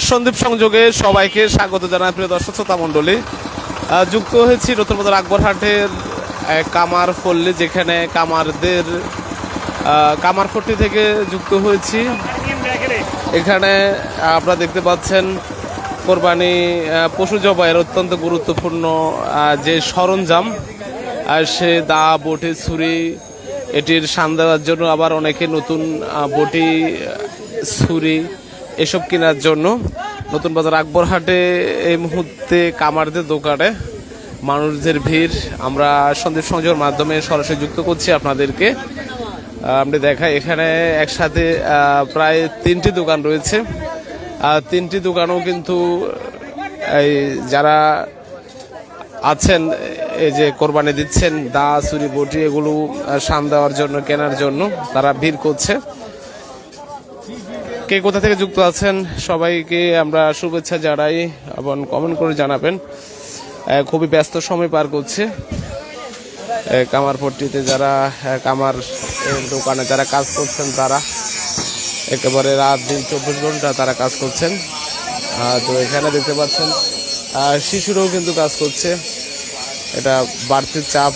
সন্দীপ সংযোগে সবাইকে স্বাগত জানাই প্রিয় দর্শক শ্রোতা মণ্ডলী। যুক্ত হয়েছি নতুন বাজার আকবরহাটের কামার পল্লী যেখানে কামারদের আহ, কামারপট্টি থেকে যুক্ত হয়েছি। এখানে আপনারা দেখতে পাচ্ছেন কোরবানি পশু জবাইয়ের অত্যন্ত গুরুত্বপূর্ণ যে সরঞ্জাম সে দা বটি ছুরি এটির সান জন্য আবার অনেকে নতুন বটি ছুরি এসব কেনার জন্য নতুন বাজার আকবরহাটে এই মুহূর্তে কামারদের দোকানে মানুষদের ভিড়। আমরা সন্দীপ সংযোগের মাধ্যমে সরাসরি যুক্ত করছি আপনাদেরকে। আপনি দেখাই এখানে একসাথে প্রায় তিনটি দোকান রয়েছে। তিনটি দোকানও কিন্তু এই যারা আছেন, এই যে কোরবানি দিচ্ছেন, দা, চুরি, বটি, এগুলো শান দেওয়ার জন্য, কেনার জন্য তারা ভিড় করছে। কে কোথা থেকে যুক্ত আছেন সবাইকে আমরা শুভেচ্ছা জানাই, এবং কমেন্ট করে জানাবেন। খুবই ব্যস্ত সময় পার করছে। কামারপট্টিতে যারা কামার দোকানে যারা কাজ করছেন তারা, একেবারে রাত দিন চব্বিশ ঘণ্টা তারা কাজ করছেন। তো এখানে দেখতে পাচ্ছেন শিশুরাও কিন্তু কাজ করছে। এটা বাড়তি চাপ,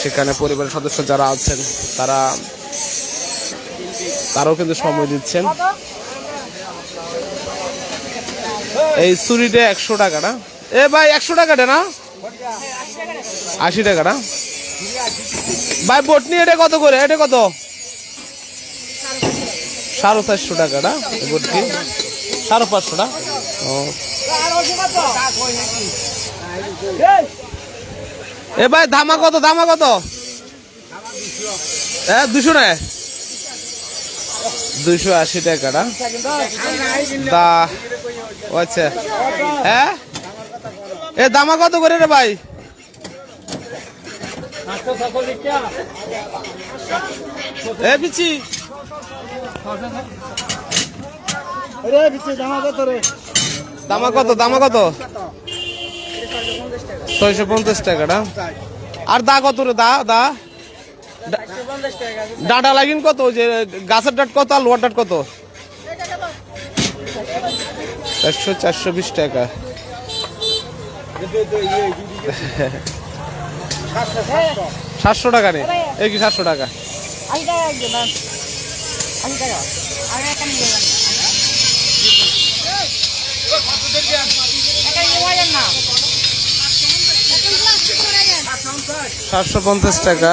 সেখানে পরিবারের সদস্য যারা আছেন, তারা, তারাও কিন্তু সময় দিচ্ছেন। এই চুরিটা একশো টাকা না? এ ভাই, একশো টাকাটা না? আশি টাকা না? ভাই বটনি এটা কত করে? এটা কত? সাড়ে চারশো টাকা না? বটনি সাড়ে পাঁচশো না? ও। এ ভাই, ধামা কত? ধামা কত? হ্যাঁ দুশো না? দুশো আশি টাকা না? আচ্ছা। হ্যাঁ? এ দামা কত করে রে ভাই? এ পিচি দামা কত দামা কত ছয়শো পঞ্চাশ টাকা না? আর দা কত রে দা দা? ডাটা লাগিন কত? ওই যে গাছের ডাট কত আর লোয়ার ডাট কত? চারশো চারশো বিশ টাকা। সাতশো টাকা নে এই কি সাতশো টাকা? সাতশো পঞ্চাশ টাকা।